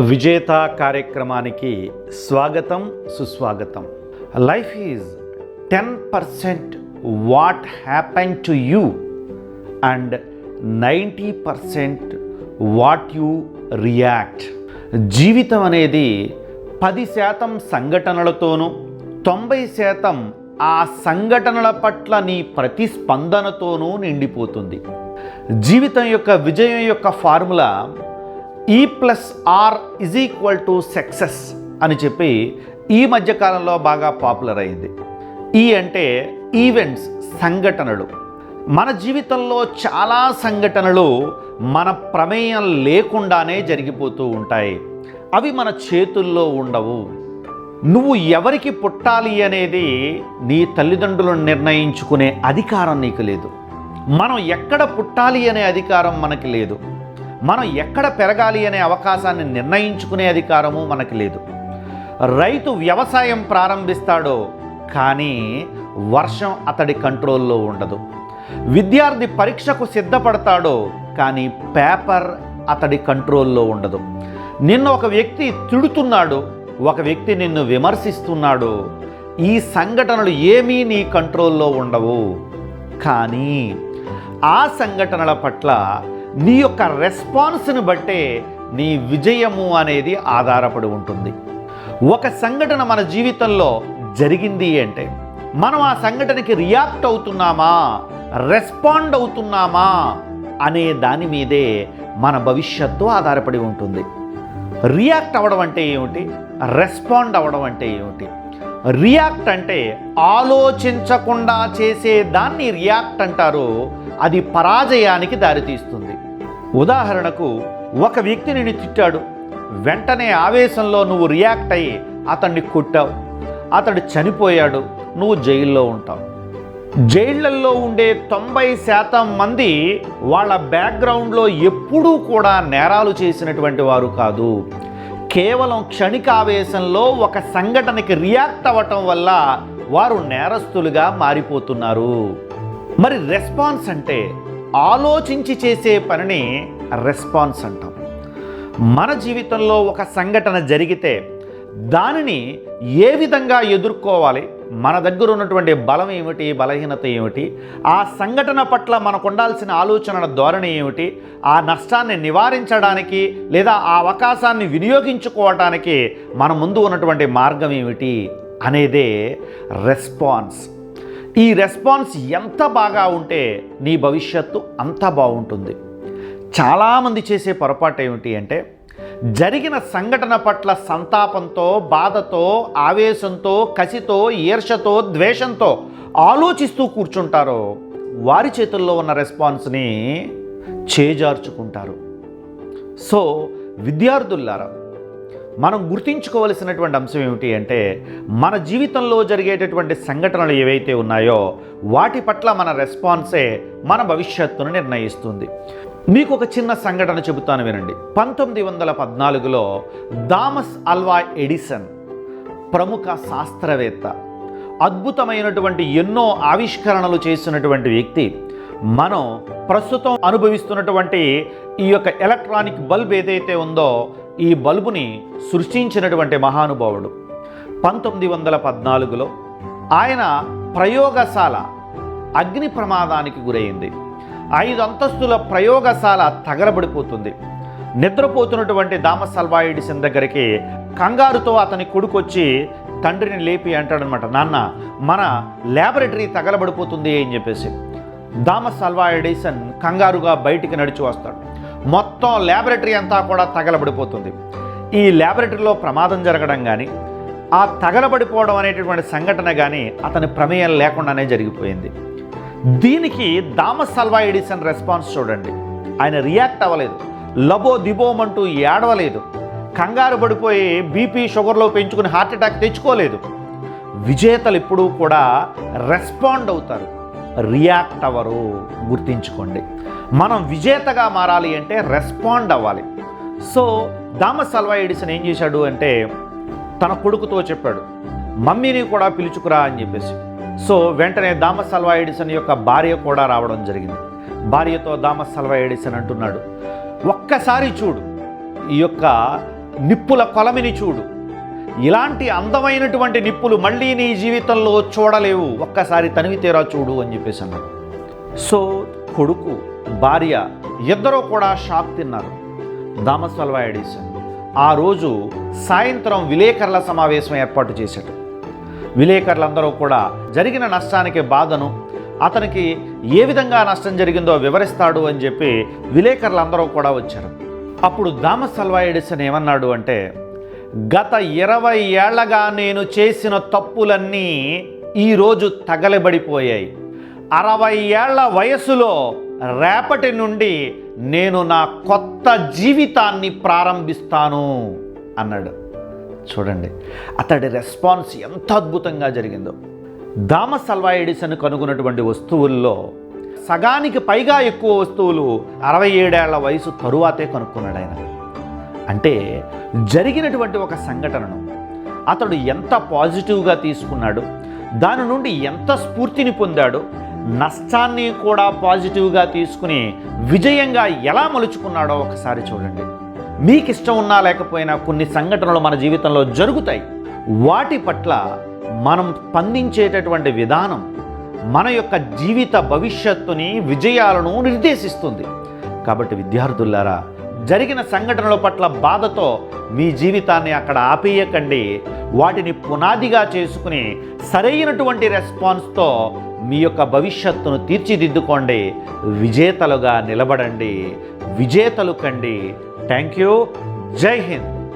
విజేత కార్యక్రమానికి స్వాగతం సుస్వాగతం. Life is ten percent what happen to you and ninety percent what you react జీవితం అనేది పది శాతం సంఘటనలతోనూ తొంభై శాతం ఆ సంఘటనల పట్ల నీ ప్రతిస్పందనతోనూ నిండిపోతుంది. జీవితం యొక్క విజయం యొక్క formula E plus R is equal to success అని చెప్పి ఈ మధ్యకాలంలో బాగా పాపులర్ అయింది. ఈ అంటే ఈవెంట్స్ సంఘటనలు. మన జీవితంలో చాలా సంఘటనలు మన ప్రమేయం లేకుండానే జరిగిపోతూ ఉంటాయి. అవి మన చేతుల్లో ఉండవు. నువ్వు ఎవరికి పుట్టాలి అనేది నీ తల్లిదండ్రులను నిర్ణయించుకునే అధికారం నీకు లేదు. మనం ఎక్కడ పుట్టాలి అనే అధికారం మనకి లేదు. మనం ఎక్కడ పెరగాలి అనే అవకాశాన్ని నిర్ణయించుకునే అధికారము మనకి లేదు. రైతు వ్యవసాయం ప్రారంభిస్తాడో కానీ వర్షం అతడి కంట్రోల్లో ఉండదు. విద్యార్థి పరీక్షకు సిద్ధపడతాడో కానీ పేపర్ అతడి కంట్రోల్లో ఉండదు. నిన్ను ఒక వ్యక్తి తిడుతున్నాడు ఒక వ్యక్తి నిన్ను విమర్శిస్తున్నాడు. ఈ సంఘటనలు ఏమీ నీ కంట్రోల్లో ఉండవు. కానీ ఆ సంఘటనల పట్ల నీ యొక్క రెస్పాన్స్ని బట్టే నీ విజయము అనేది ఆధారపడి ఉంటుంది. ఒక సంఘటన మన జీవితంలో జరిగింది అంటే మనం ఆ సంఘటనకి రియాక్ట్ అవుతున్నామా రెస్పాండ్ అవుతున్నామా అనే దాని మీదే మన భవిష్యత్తు ఆధారపడి ఉంటుంది. రియాక్ట్ అవ్వడం అంటే ఏమిటి? రెస్పాండ్ అవ్వడం అంటే ఏమిటి? రియాక్ట్ అంటే ఆలోచించకుండా చేసే దాన్ని రియాక్ట్ అంటారు అది పరాజయానికి దారితీస్తుంది. ఉదాహరణకు ఒక వ్యక్తి నిన్ను తిట్టాడు. వెంటనే ఆవేశంలో నువ్వు రియాక్ట్ అయ్యి అతన్ని కొట్టావు. అతడు చనిపోయాడు. నువ్వు జైల్లో ఉంటావు. జైళ్ళల్లో ఉండే తొంభై శాతం మంది వాళ్ళ బ్యాక్గ్రౌండ్లో ఎప్పుడూ కూడా నేరాలు చేసినటువంటి వారు కాదు. కేవలం క్షణికావేశంలో ఒక సంఘటనకి రియాక్ట్ అవ్వటం వల్ల వారు నేరస్తులుగా మారిపోతున్నారు. మరి రెస్పాన్స్ అంటే ఆలోచించి చేసే పనిని రెస్పాన్స్ అంటాం. మన జీవితంలో ఒక సంఘటన జరిగితే దానిని ఏ విధంగా ఎదుర్కోవాలి? మన దగ్గర ఉన్నటువంటి బలం ఏమిటి? బలహీనత ఏమిటి? ఆ సంఘటన పట్ల మనకు ఉండాల్సిన ఆలోచనల ధోరణి ఏమిటి? ఆ నష్టాన్ని నివారించడానికి లేదా ఆ అవకాశాన్ని వినియోగించుకోవటానికి మన ముందు ఉన్నటువంటి మార్గం ఏమిటి? అనేదే రెస్పాన్స్. ఈ రెస్పాన్స్ ఎంత బాగా ఉంటే నీ భవిష్యత్తు అంత బాగుంటుంది. చాలామంది చేసే పొరపాటు ఏమిటి అంటే జరిగిన సంఘటన పట్ల సంతాపంతో బాధతో ఆవేశంతో కసితో ఈర్షతో ద్వేషంతో ఆలోచిస్తూ కూర్చుంటారో వారి చేతుల్లో ఉన్న రెస్పాన్స్ని చేజార్చుకుంటారు. సో విద్యార్థులారా మనం గుర్తించుకోవలసినటువంటి అంశం ఏమిటి అంటే మన జీవితంలో జరిగేటటువంటి సంఘటనలు ఏవైతే ఉన్నాయో వాటి పట్ల మన రెస్పాన్సే మన భవిష్యత్తును నిర్ణయిస్తుంది. మీకు ఒక చిన్న సంఘటన చెబుతాను వినండి. పంతొమ్మిది వందల పద్నాలుగులో థామస్ అల్వా ఎడిసన్ ప్రముఖ శాస్త్రవేత్త అద్భుతమైనటువంటి ఎన్నో ఆవిష్కరణలు చేసినటువంటి వ్యక్తి మనం ప్రస్తుతం అనుభవిస్తున్నటువంటి ఈ యొక్క ఎలక్ట్రానిక్ బల్బ్ ఏదైతే ఉందో ఈ బల్బుని సృష్టించినటువంటి మహానుభావుడు. పంతొమ్మిది వందల పద్నాలుగులో ఆయన ప్రయోగశాల అగ్ని ప్రమాదానికి గురైంది. ఐదు అంతస్తుల ప్రయోగశాల తగలబడిపోతుంది. నిద్రపోతున్నటువంటి దామస్ దగ్గరికి కంగారుతో అతని కొడుకొచ్చి తండ్రిని లేపి అంటాడనమాట నాన్న మన ల్యాబొరేటరీ తగలబడిపోతుంది అని చెప్పేసి. దామస్ అల్వా ఎడిసన్ కంగారుగా బయటికి నడిచి వస్తాడు. మొత్తం ల్యాబొరేటరీ అంతా కూడా తగలబడిపోతుంది. ఈ ల్యాబొరేటరీలో ప్రమాదం జరగడం కానీ ఆ తగలబడిపోవడం అనేటటువంటి సంఘటన కానీ అతని ప్రమేయం లేకుండానే జరిగిపోయింది. దీనికి దామస్ సల్వా ఎడిసన్ రెస్పాన్స్ చూడండి. ఆయన రియాక్ట్ అవ్వలేదు. లబో దిబోమంటూ ఏడవలేదు. కంగారు పడిపోయి బీపీ షుగర్లో పెంచుకుని హార్ట్ అటాక్ తెచ్చుకోలేదు. విజేతలు ఎప్పుడూ కూడా రెస్పాండ్ అవుతారు. రియాక్ట్ అవ్వరు. గుర్తించుకోండి. మనం విజేతగా మారాలి అంటే రెస్పాండ్ అవ్వాలి. సో దామస్ అల్వా ఎడిసన్ ఏం చేశాడు అంటే తన కొడుకుతో చెప్పాడు మమ్మీని కూడా పిలుచుకురా అని చెప్పేసి. సో వెంటనే దామస్ అల్వా ఎడిసన్ యొక్క భార్య కూడా రావడం జరిగింది. భార్యతో దామస్ అల్వా ఎడిసన్ అంటున్నాడు ఒక్కసారి చూడు ఈ యొక్క నిప్పుల కొలమిని చూడు. ఇలాంటి అందమైనటువంటి నిప్పులు మళ్ళీ నీ జీవితంలో చూడలేవు. ఒక్కసారి తనివి తీరా చూడు అని చెప్పేసి అన్నాడు. సో కొడుకు భార్య ఇద్దరూ కూడా షాక్ తిన్నారు. థామస్ అల్వా ఎడిసన్ ఆ రోజు సాయంత్రం విలేకరుల సమావేశం ఏర్పాటు చేశాడు. విలేకరులందరూ కూడా జరిగిన నష్టానికి బాధను అతనికి ఏ విధంగా నష్టం జరిగిందో వివరిస్తాడు అని చెప్పి విలేకరులందరూ కూడా వచ్చారు. అప్పుడు దామస్ అల్వా ఎడిసన్ ఏమన్నాడు అంటే గత ఇరవై ఏళ్ళగా నేను చేసిన తప్పులన్నీ ఈరోజు తగలబడిపోయాయి. అరవై ఏళ్ళ వయసులో రేపటి నుండి నేను నా కొత్త జీవితాన్ని ప్రారంభిస్తాను అన్నాడు. చూడండి అతడి రెస్పాన్స్ ఎంత అద్భుతంగా జరిగిందో. థామస్ అల్వా ఎడిసన్ కనుగొన్నటువంటి వస్తువుల్లో సగానికి పైగా ఎక్కువ వస్తువులు అరవై ఏడేళ్ళ వయసు తరువాతే కనుక్కున్నాడు ఆయన. అంటే జరిగినటువంటి ఒక సంఘటనను. అతడు ఎంత పాజిటివ్గా తీసుకున్నాడు దాని నుండి ఎంత స్ఫూర్తిని పొందాడు నష్టాన్ని కూడా పాజిటివ్గా తీసుకుని విజయంగా ఎలా మలుచుకున్నాడో ఒకసారి చూడండి. మీకు ఇష్టం ఉన్నా లేకపోయినా కొన్ని సంఘటనలు మన జీవితంలో జరుగుతాయి. వాటి పట్ల మనం స్పందించేటటువంటి విధానం మన యొక్క జీవిత భవిష్యత్తుని విజయాలను నిర్దేశిస్తుంది. కాబట్టి విద్యార్థులారా జరిగిన సంఘటనల పట్ల బాధతో మీ జీవితాన్ని అక్కడ ఆపేయకండి. వాటిని పునాదిగా చేసుకుని సరైనటువంటి రెస్పాన్స్తో మీ యొక్క భవిష్యత్తును తీర్చిదిద్దుకోండి. విజేతలుగా నిలబడండి. విజేతలు కండి. Thank you. జై హింద్.